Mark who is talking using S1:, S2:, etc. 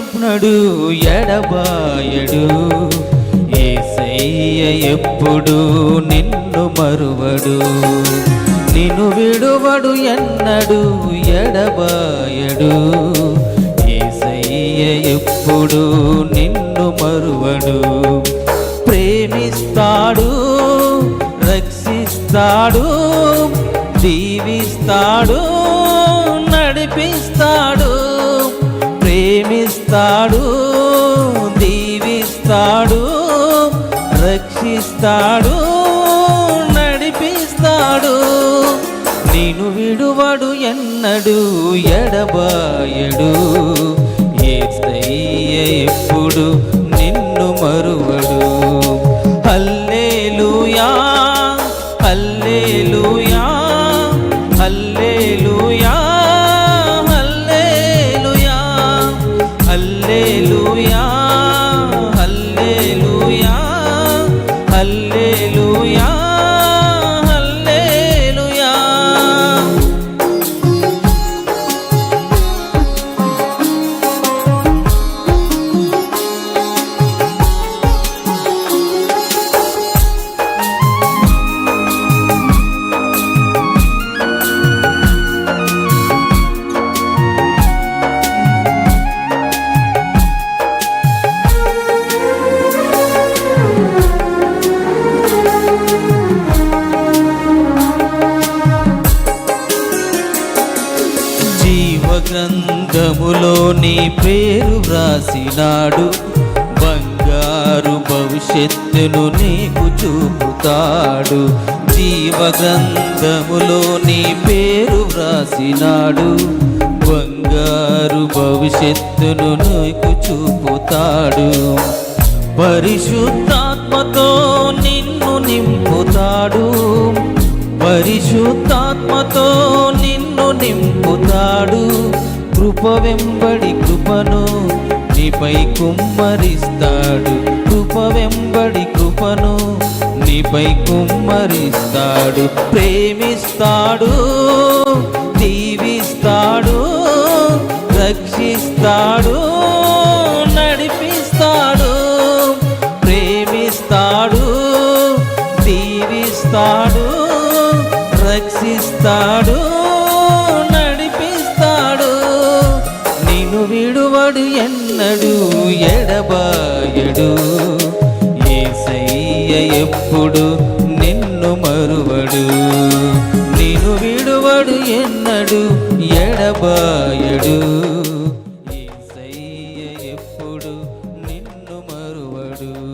S1: ఎన్నడు ఎడబాయడు. ఏసయ్య ఎప్పుడు నిన్ను మరువడు? నిన్ను విడువడు ఎన్నడు ఎడబాయడు. ఏసయ్య ఎప్పుడు నిన్ను మరువడు? ప్రేమిస్తాడు రక్షిస్తాడు దీవిస్తాడు నడిపిస్తాడు. చేస్తాడు దీవిస్తాడు రక్షిస్తాడు నడిపిస్తాడు. నేను విడువడు ఎన్నడు ఎడబాయడు. ఏస్తయ్య ఎప్పుడు నిన్ను మరువడు. Hallelujah hallelujah hallelujah. జీవ నీ పేరు వ్రాసినాడు. బంగారు భవిష్యత్తును నీకు చూపుతాడు. జీవ నీ పేరు వ్రాసినాడు. బంగారు భవిష్యత్తును నీకు చూపుతాడు. పరిశుద్ధాత్మతో నిన్ను నింపుతాడు. పరిశుద్ధాత్మతో నిన్ను నింపుతాడు. కృప వెంబడి కృపను నీపై కుమ్మరిస్తాడు. కృప వెంబడి కృపను నీపై కుమ్మరిస్తాడు. ప్రేమిస్తాడు దీవిస్తాడు రక్షిస్తాడు నడిపిస్తాడు. ప్రేమిస్తాడు దీవిస్తాడు రక్షిస్తాడు. నడిపిస్తాడు. నిన్ను విడువడు ఎన్నడు ఎడబాయడు. ఏసయ్య ఎప్పుడు నిన్ను మరువడు. నిన్ను విడువడు ఎన్నడు ఎడబాయడు. ఏసయ్య ఎప్పుడు నిన్ను మరువడు.